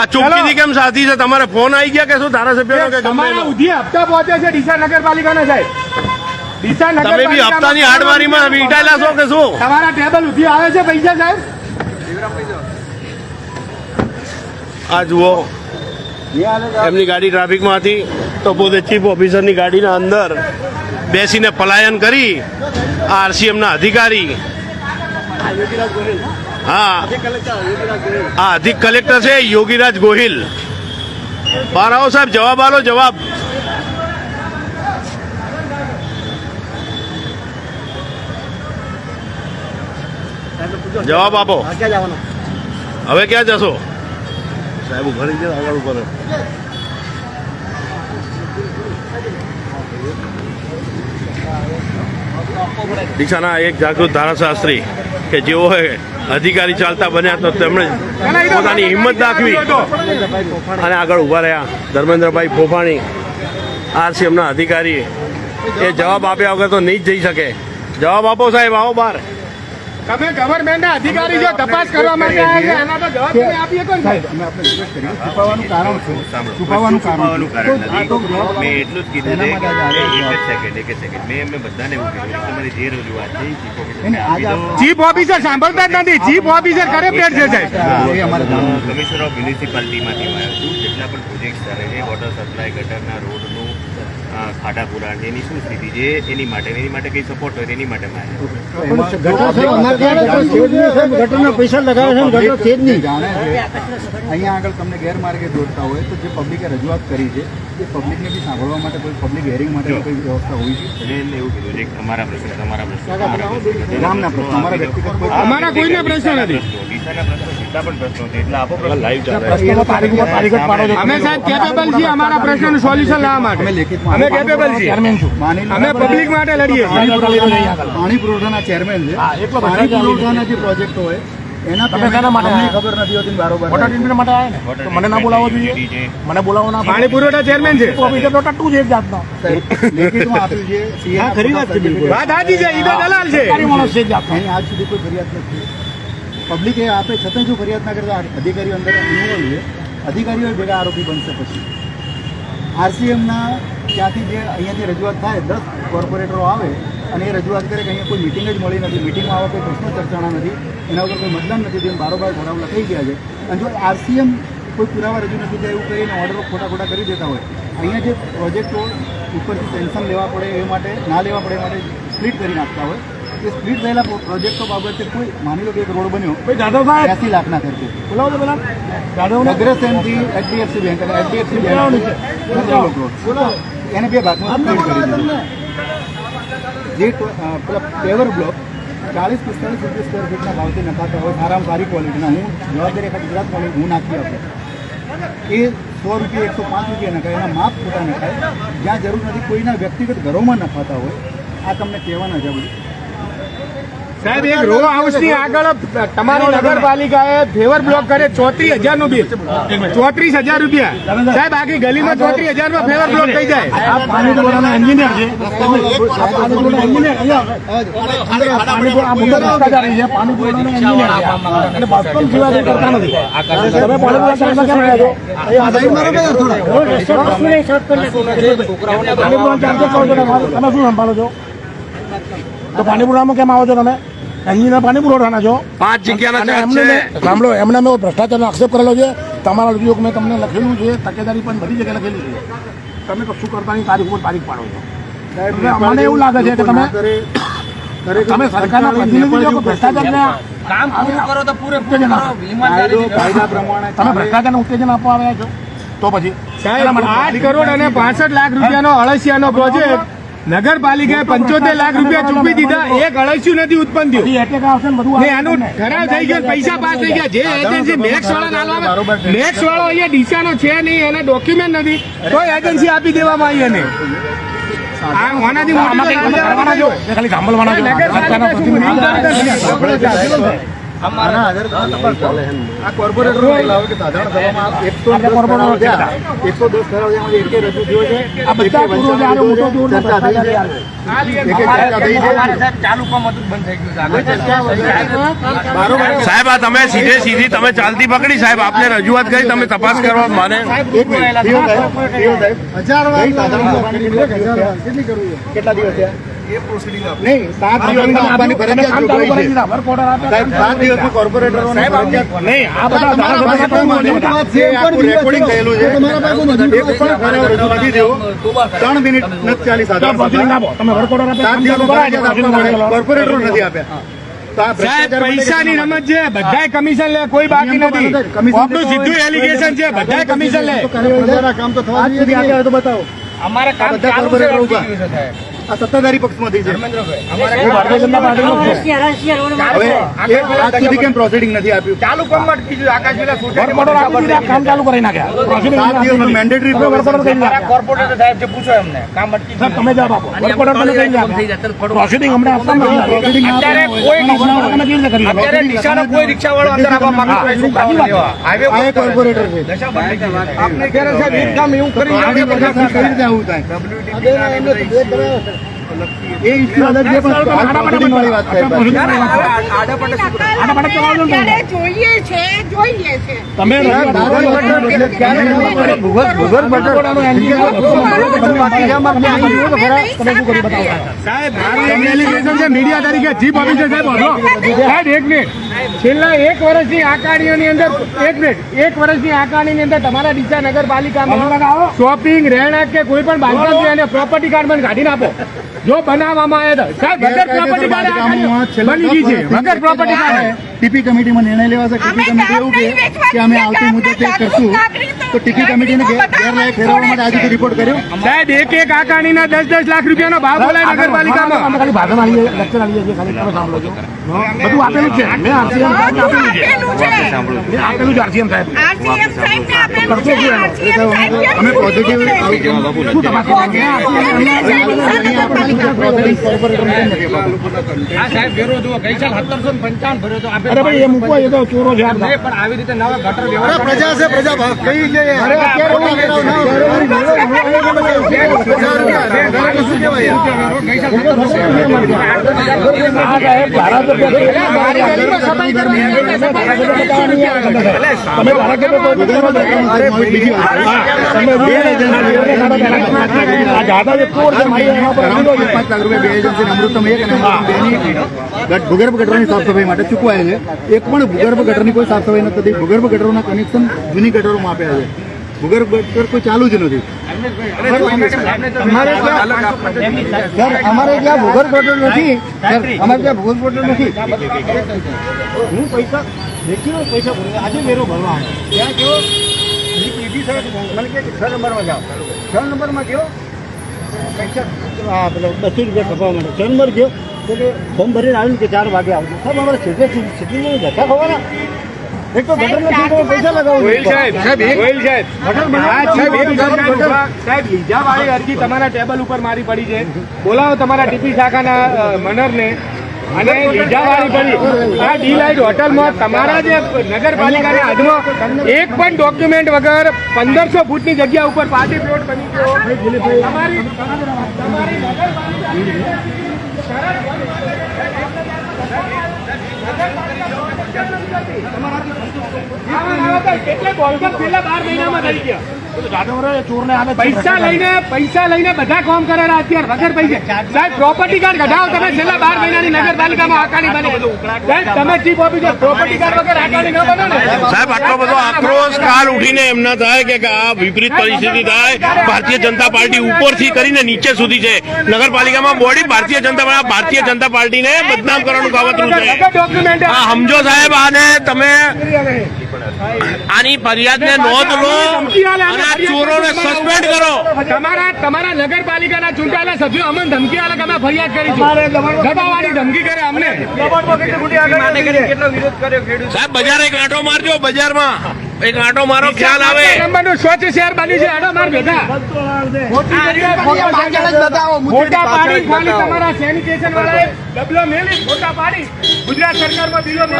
આ ચૂપકીથી કેમ સાથી છે? તમારે ફોન આવી ગયા કે શું ધારાસભ્યનો કે તમારા ઉધી હપ્તા પહોંચે છે ડીસા નગરપાલિકાના સાહેબ. ડીસા તમે બી હપ્તાની હાડમારીમાં વીંટાયેલા છો કે શું? તમારા ટેબલ ઉધી આવે છે પૈસા સાહેબ? આ જુઓ. એમની ગાડી ટ્રાફિકમાં હતી. તો પોતે ચીફ ઓફિસરની ગાડીના અંદર બેસીને પલાયન કરી આ આરસીએમના અધિકારી હા. હા અધિક કલેક્ટર છે યોગીરાજ ગોહિલ. બહાર આવો સાહેબ જવાબ આલો જવાબ. જવાબ આપો. હવે ક્યાં જશો? સાહેબ ઊભા રહી ગયા આગળ ઉપર રહો. એક જાગૃત ધારાશાસ્ત્રી કે જેઓ અધિકારી ચાલતા બન્યા તો તેમણે પોતાની હિંમત દાખવી. અને આગળ ઊભા રહ્યા. ધર્મેન્દ્રભાઈ ફોફાણી આરસીએમના અધિકારી. એ જવાબ આપ્યા વગર તો નહીં જ જઈ શકે. જવાબ આપો સાહેબ આવો બહાર તમે ગવર્મેન્ટના અધિકારી જો તપાસ કરવા માટે આવ્યા તો જવાબ તમે આપી શકો ને સાહેબ અમે આપણે રિક્વેસ્ટ કરીએ. છુપાવવાનું કારણ છે છુપાવવાનું કારણ મેં એટલું જ કીધું છે કે એક જ સેકન્ડ એક જ સેકન્ડ મેં એમને બધાને એવું કીધું તમારી જે રજૂઆત છે જીપ ચીફ ઓફિસર સાંભળતા જ નથી. ચીફ ઓફિસર કરે પેટ છે સાહેબ. એ અમારે જાણવું કમિશનર ઓફ મ્યુનિસિપાલિટીમાંથી આવ્યો છું. જેટલા પણ પ્રોજેક્ટ ચાલે છે વોટર સપ્લાય ગટરના રોડનું પુરાણ એની શું સ્થિતિ છે? એની માટે એની માટે કઈ સપોર્ટ હોય એની માટે પૈસા લગાવે છે છે જ નહીં અહીંયા આગળ તમને ગેરમાર્ગે દોડતા હોય તો જે પબ્લિકે રજૂઆત કરી છે એ પબ્લિકને બી સાંભળવા માટે કોઈ પબ્લિક હેરિંગ માટે કોઈ વ્યવસ્થા હોવી છે એટલે એમને એવું કીધું છે કે તમારા પ્રશ્ન તમારા પ્રશ્ન ગામના પ્રશ્ન અમારા વ્યક્તિગત કોઈ અમારા કોઈને પ્રશ્ન નથી. અમે સાહેબ કેપેબલ છીએ અમારા પ્રશ્નનું સોલ્યુશન લાવવા માટે. અમે કેપેબલ છીએ. અમે પબ્લિક માટે લડીએ પાણી પુરવઠાના ચેરમેન છે. પાણી પુરવઠાના જે પ્રોજેક્ટ હોય એના ખબર નથી હોતી ને મને ના બોલાવો જોઈએ. મને બોલાવો ના પાણી પુરવઠા ચેરમેન છે. ટટ્ટુ છે એક જાતનો. લેખિતમાં આપ્યું છે CA ખરી વાત છે વાત સાચી છે ઈ તો દલાલ છે. માણસ છે એક અહીં આજ સુધી કોઈ ફરિયાદ નથી. પબ્લિકે આપે છતાં જો ફરિયાદ ના કરતા અધિકારીઓ અંદર ઇન્વોલ્વ છે અધિકારીઓ ભેગા આરોપી બનશે પછી. આરસીએમના ત્યાંથી જે અહીંયાથી રજૂઆત થાય, દસ કોર્પોરેટરો આવે અને એ રજૂઆત કરે કે અહીંયા કોઈ મિટિંગ જ મળી નથી મિટિંગમાં આવા કોઈ પ્રશ્નો ચર્ચાના નથી, એના વગર કોઈ મતદાન નથી તેમ બારોબાર ઠરાવ લખાઈ ગયા છે. અને જો આરસીએમ કોઈ પુરાવા રજૂ નથી થયા એવું કરીને ઓર્ડરો ખોટા ખોટા કરી દેતા હોય, અહીંયા જે પ્રોજેક્ટો ઉપરથી ટેન્શન લેવા પડે એ માટે, ના લેવા પડે એ માટે સ્પ્લિટ કરી નાખતા હોય. એ સ્પ્લિટ થયેલા પ્રોજેક્ટો બાબતે કોઈ માની લો કે એક રોડ બન્યો જાદવ સાહેબ! એસી લાખના ખર્ચે બોલાવો તો પેલા. જાદવ અગ્રસેનથી એચડીએફસી બેંક અને એચડીએફસી બેંક. એને બે ભાગમાં સ્પ્લિટ કરી દીધું. જે પેલા પેવર બ્લોક ચાલીસ પિસ્તાલીસ રૂપિયા સ્ક્વેર ફીટના ભાવથી નખાતા હોય સારામાં સારી ક્વોલિટીના હું જવાબદારી આખા ગુજરાત કોલેજ હું નાખી આપું. એ સો રૂપિયા એકસો પાંચ રૂપિયા નખાય એના માપ ખોટા નખાય. જ્યાં જરૂર નથી કોઈના વ્યક્તિગત ઘરોમાં નખાતા હોય આ તમને કહેવાના બધું સાહેબ એક રો હાઉસની આગળ તમારી નગરપાલિકાએ ફેવર બ્લોક કરે ચોત્રીસ હજારનું બિલ. ચોત્રીસ હજાર રૂપિયા. સાહેબ આખી ગલીમાં ચોત્રીસ હજારમાં ફેવર બ્લોક થઈ જાય. એન્જિનિયર છે. તમે શું સંભાળો છો? તો પાણીપુરામાં કેમ આવો છો તમે? એન્જિનિયર પાણી પુરવઠાના છો. પાંચ જગ્યાના એમને મેં- સાંભળો એમને મેં ભ્રષ્ટાચારનો આક્ષેપ કરેલો છે. તમારા ઉદ્યોગ મેં તમને લખેલું છે. તકેદારી પણ બધી જગ્યાએ લખેલી છે. તમે કશું કરતા તારીખ ઉપર તારીખ પાડો છો. મને એવું લાગે છે કે તમે તમે સરકારના પ્રતિનિધિ છો ભ્રષ્ટાચારને કામ પૂરું કરો તો પૂરેપૂરું તમે ભ્રષ્ટાચારને ઉત્તેજન આપવા આવ્યા છો? તો પછી આઠ કરોડ અને પાસઠ લાખ રૂપિયાનો અળસિયાનો પ્રોજેક્ટ નગરપાલિકાએ પંચોતેર લાખ રૂપિયા ચૂકવી દીધા. એક અળસ્યું નથી ઉત્પન્ન થયું. બધી એટેક આવશે ને બધું ને આવશે આનું તમને. ખરાબ થઈ ગયો પૈસા પાસ થઈ ગયા. જે એજન્સી મેક્સ વાળા નાલવા મેક્સ વાળો અહીંયા ડીસાનો છે નહીં એને ડોક્યુમેન્ટ નથી. તો એજન્સી આપી દેવામાં આવી એને. આનાથી મોટી આના આધારે તપાસ કરો. આ કોર્પોરેટરો લાવો કે સાધારણ એકસો દસ એકસો દસ ઠરાવ રજૂ થયો છે. આ બધા ચર્ચા થઈ છે. સાહેબ ચાલુ કામ હતું બંધ થઈ ગયું છે. આગળ બારોબાર સાહેબ આ તમે સીધે સીધી તમે ચાલતી પકડી સાહેબ. આપને રજૂઆત કરી તમે તપાસ કરવા મને. કેટલા દિવસ છે? કેટલા નહીં સાત આપવાની ફરજિયાત જોગવાઈ છે સાહેબ સાત નહીં આ બધા તમારા પાસે કોઈ મોટી વાત છે, આખું રેકોર્ડિંગ થયેલું છે. એક પણ રજૂ નથી થયો. ત્રણ મિનિટ નથી ચાલી સાધારણ પ્રોસિડિંગ સભા. આપો તમે વર્ક ઓર્ડર સાત આપ્યા દિવસમાં ફરજિયાત આપવા પડે. કોર્પોરેટરો નથી આપ્યા સાહેબ પૈસાની રમત છે બધાય કમિશન લે કોઈ બાકી નથી આપણું સીધું એલિગેશન છે બધાય કમિશન લે કામ તો થવા બતાવો અમારે કામ ચાલુ છે આ સત્તાધારી પક્ષમાંથી છે. આજ સુધી કેમ પ્રોસિડિંગ નથી આપ્યું? ચાલુ આકાશ કામ ચાલુ કરી નાખ્યા. મેન્ડેટરી કોર્પોરેટર સાહેબ. પૂછો એમને કામ અટકી તમે જવાબ આપો. પ્રોસિડિંગ અત્યારે કોઈ કોઈ રિક્ષા વાળો અંદર આવવા માંગતો શું હાઈવે કોર્પોરેટર. આપને ક્યારે સાહેબ એક કામ એવું કરી એ ઇસ્યુ અલગ છે પણ આડા વાત થાય છે છે તમે છે? મીડિયા તરીકે ઓફિસર સાહેબ હતો. સાહેબ એક મિનિટ છેલ્લા એક વર્ષની આકારણીઓની અંદર એક મિનિટ એક વર્ષની આકારણીની અંદર તમારા ડીસા નગરપાલિકામાં શોપિંગ રહેણાંક કે કોઈ પણ બાંધકામ છે એને પ્રોપર્ટી કાર્ડ મને કાઢીને આપો. જો બનાવવામાં આવે તો સાહેબ વગર પ્રોપર્ટી કાર્ડ બની ગઈ છે. વગર પ્રોપર્ટી કાર્ડ ટીપી કમિટીમાં નિર્ણય લેવાશે ટીપી કમિટી એવું કહે કે અમે આવતી મુદતે કરશું તો ટીપી કમિટીને ગેરલાયક ફેરવવા માટે આજે રિપોર્ટ કર્યો સાહેબ એક એક આકાણીના દસ દસ લાખ રૂપિયાનો ભાવ બોલાય નગરપાલિકામાં અમે ખાલી ભાગમ આવી લેક્ચર આવી છીએ ખાલી તમે સાંભળો છો બધું આપેલું છે મેં આરસીએમ સાહેબ આપેલું છે મેં આપેલું છે આરસીએમ સાહેબ આરસીએમ સાહેબને આપેલું છે સાહેબ અમે પોઝિટિવ શું અપાતું? આ સાહેબ વેરો જુઓ ગઈ સાલ સત્તરસો પંચાવન અરે ભાઈ એ મૂકવા એ તો ચોરો છે પણ આવી રીતે નવા ગટર વ્યવહાર પ્રજા છે પ્રજા કઈ છે અરે તમે ભૂગર્ભ ગટરની સાફ સફાઈ માટે ચૂકવાય છે. એક પણ ભૂગર્ભ ગટરની કોઈ સાફ સફાઈ નથી ભૂગર્ભ ગટરોના કનેક્શન જૂની ગટરોમાં આપ્યા છે. ભૂગર્ભ ગટર કોઈ ચાલુ જ નથી. અમારે ત્યાં સર અમારે ત્યાં ભૂગર્ભ ગટર નથી. સર અમારે ત્યાં ભૂગર્ભ ગટર નથી. હું પૈસા દેખી પૈસા આજે મેરો ભરવા ત્યાં કેવો મને કે છ નંબરમાં જાઓ. છ નંબરમાં ગયો પૈસા પેલો બસો રૂપિયા કપાવવા માટે. છ નંબર ગયો કે ફોર્મ ભરીને આવ્યું કે ચાર વાગે આવજો. સાહેબ અમારે સીધે સીધી ધક્કા ખવાના એક તો ગટર પૈસા લગાવો ગોહિલ સાહેબ સાહેબ હા, સાહેબ, એક સાહેબ, ઊભા. સાહેબ અરજી તમારા ટેબલ ઉપર મારી પડી છે. બોલાવો તમારા ટીપી શાખાના મનરને. અને લીજાવાળી પડી આ ડીલાઇટ હોટલમાં તમારા જે નગરપાલિકાના હાથમાં એક પણ ડોક્યુમેન્ટ વગર પંદરસો ફૂટની જગ્યા ઉપર પાર્ટી પ્લોટ બની ગયો. તમારી તમારી નગરપાલિકા કેટલે બોલગમ છેલ્લા બાર મહિનામાં થઈ ગયા. પૈસા લઈને પૈસા લઈને બધા કામ કરેલા અત્યારે વગર પૈસા. સાહેબ પ્રોપર્ટી કાર્ડ કઢાવો તમે છેલ્લા બાર મહિનાની નગરપાલિકામાં આકાની બને. સાહેબ તમે ચીફ ઓફિસર પ્રોપર્ટી કાર્ડ વગર આકાની ન બનો ને. સાહેબ આટલો બધો આક્રોશ કાલ ઉઠીને એમ ના થાય કે આ વિપરીત પરિસ્થિતિ થાય? ભારતીય જનતા પાર્ટી ઉપરથી કરીને નીચે સુધી છે. નગરપાલિકામાં બોડી ભારતીય જનતા ભારતીય જનતા પાર્ટીને બદનામ કરવાનું કાવતરું છે. સમજો સાહેબ આને તમે આની ફરિયાદને નોંધ લો અને આ ચોરોને સસ્પેન્ડ કરો. તમારા તમારા નગરપાલિકાના ચૂંટાયેલા સભ્યો અમને ધમકી આલે અમે ફરિયાદ કરી દબાવવાની ધમકી કરે અમને. કેટલો વિરોધ કર્યો ખેડૂત સાહેબ? બજાર એક આંટો મારજો બજારમાં. એક આંટો મારો ખ્યાલ આવે. નંબરનું સ્વચ્છ શહેર બન્યું છે આંટો માર ભેગા મોટા પાણી તમારા સેનિટેશન વાળાએ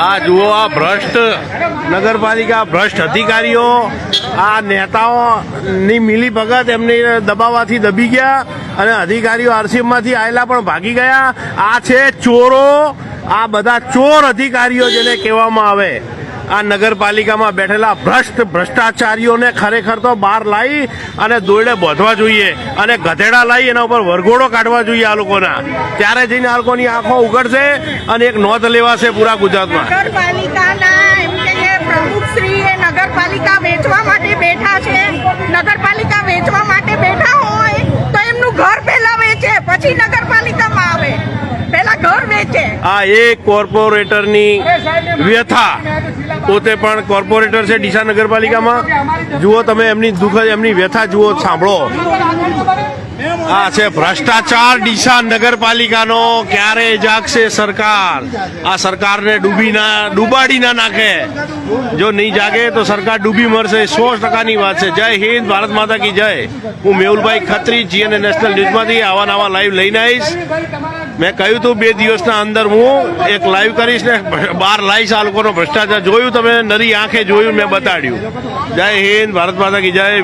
આ જુઓ આ ભ્રષ્ટ નગરપાલિકા ભ્રષ્ટ અધિકારીઓ આ નેતાઓની મિલી ભગત એમની દબાવવાથી દબી ગયા અને અધિકારીઓ આરસીએમમાંથી આવેલા પણ ભાગી ગયા. આ છે ચોરો આ બધા ચોર અધિકારીઓ જેને કહેવામાં આવે. આ નગરપાલિકામાં બેઠેલા ભ્રષ્ટ ભ્રષ્ટાચારીઓને ખરેખર તો બહાર લાવી અને દોરડે બાંધવા જોઈએ અને ગધેડા લાવી એના ઉપર વરઘોડો કાઢવા જોઈએ આ લોકોના. ત્યારે જઈને આ લોકોની આંખો ઉઘડશે અને એક નોંધ લેવાશે પૂરા ગુજરાતમાં. નગરપાલિકા વેચવા માટે બેઠા છે. નગરપાલિકા વેચવા માટે બેઠા હોય તો એમનું ઘર પહેલા વેચે, પછી પહેલા ઘર વેચે આ એક કોર્પોરેટરની વ્યથા. પોતે પણ કોર્પોરેટર છે ડીસા નગરપાલિકામાં. જુઓ તમે એમની દુઃખ એમની વ્યથા જુઓ સાંભળો. આ છે ભ્રષ્ટાચાર ડીસા નગરપાલિકાનો ક્યારે જાગશે સરકાર? આ સરકારને ડૂબી ના ડૂબાડી ના નાખે. જો નહીં જાગે તો સરકાર ડૂબી મરશે સો ટકાની વાત છે. જય હિન્દ ભારત માતા કી જય. હું મેહુલભાઈ ખત્રી જીએનએ નેશનલ ન્યૂઝમાંથી આવા નવા લાઈવ લઈને આવીશ. મેં કહ્યું હતું બે દિવસના અંદર હું એક લાઈવ કરીશ ને બાર લાવીશ આ લોકોનો ભ્રષ્ટાચાર. જોયું તમે નરી આંખે જોયું, મેં બતાડ્યું. જય હિન્દ, ભારત માતા કી જય.